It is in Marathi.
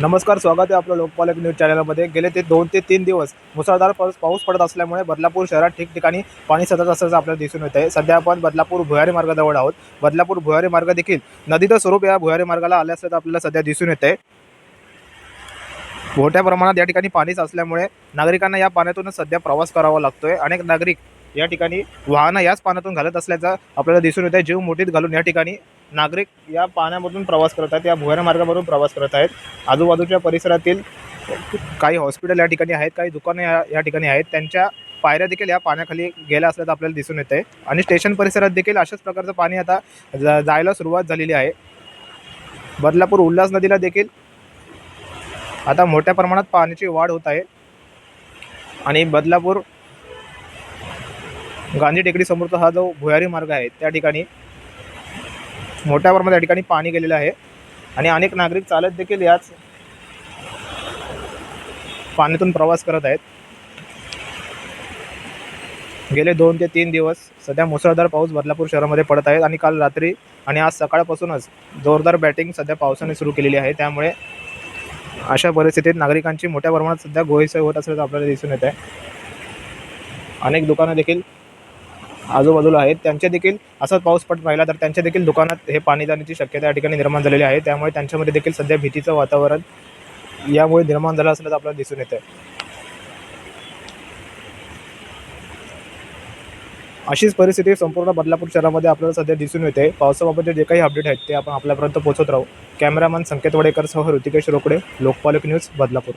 नमस्कार स्वागत आहे आपलं लोकपालक न्यूज चॅनलमध्ये. गेले ते दोन ते तीन दिवस मुसळधार पाऊस पाऊस पडत असल्यामुळे बदलापूर शहरात ठिकठिकाणी पाणी सतत असल्याचं आपल्याला दिसून येत आहे सध्या आपण बदलापूर भुयारी मार्गाजवळ आहोत. बदलापूर भुयारी मार्ग देखील नदीचं स्वरूप या भुयारी मार्गाला आले असल्याचं आपल्याला सध्या दिसून येत आहे मोठ्या प्रमाणात या ठिकाणी पाणीच असल्यामुळे नागरिकांना या पाण्यातूनच सध्या प्रवास करावा लागतोय. अनेक नागरिक या ठिकाणी वाहनं याच पाण्यातून घालत असल्याचं आपल्याला दिसून येत आहे जीव मोठीत घालून या ठिकाणी नागरिक या पाण्यामधून प्रवास करत आहेत या भुयारी मार्गावरून प्रवास करत आहेत. आजूबाजूच्या परिसरातील काही हॉस्पिटल या ठिकाणी आहेत काही दुकानं या या ठिकाणी आहेत. त्यांच्या पायऱ्या देखील या पाण्याखाली गेल्या असल्याचं आपल्याला दिसून येत आहे आणि स्टेशन परिसरात देखील अशाच प्रकारचं पाणी आता जा- जायला सुरुवात झालेली आहे. बदलापूर उल्हास नदीला देखील आता मोठ्या प्रमाणात पाण्याची वाढ होत आहे. आणि बदलापूर गांधी टेकडी समोरचा हा जो भुयारी मार्ग आहे त्या ठिकाणी मोठ्या प्रमाणात या ठिकाणी पाणी गेलेलं आहे. आणि अनेक नागरिक चालत देखील याच पाण्यातून प्रवास करत आहेत. गेले दोन ते तीन दिवस सध्या मुसळधार पाऊस बदलापूर शहरामध्ये पडत आहेत आणि काल रात्री आणि आज सकाळपासूनच जोरदार बॅटिंग सध्या पावसाने सुरू केलेली आहे. त्यामुळे अशा परिस्थितीत नागरिकांची मोठ्या प्रमाणात सध्या गोळीसोय होत असल्याचं आपल्याला दिसून येत आहे. अनेक दुकानं देखील आजूबाजूला आहेत. त्यांचे देखील असाच पाऊस पडत राहिला तर त्यांच्या देखील दुकानात हे पाणी जाण्याची शक्यता या ठिकाणी निर्माण झालेली आहे. त्यामुळे त्यांच्यामध्ये देखील सध्या भीतीचं वातावरण यामुळे निर्माण झालं असल्याचं आपल्याला दिसून येतं अशीच परिस्थिती संपूर्ण बदलापूर शहरामध्ये आपल्याला सध्या दिसून येते. पावसाबाबतचे जे काही अपडेट आहेत ते आपण आपल्यापर्यंत पोहोचत राहू. कॅमेरामॅन संकेत वडेकरसह ऋतिकेश रोकडे लोकपालक न्यूज बदलापूर.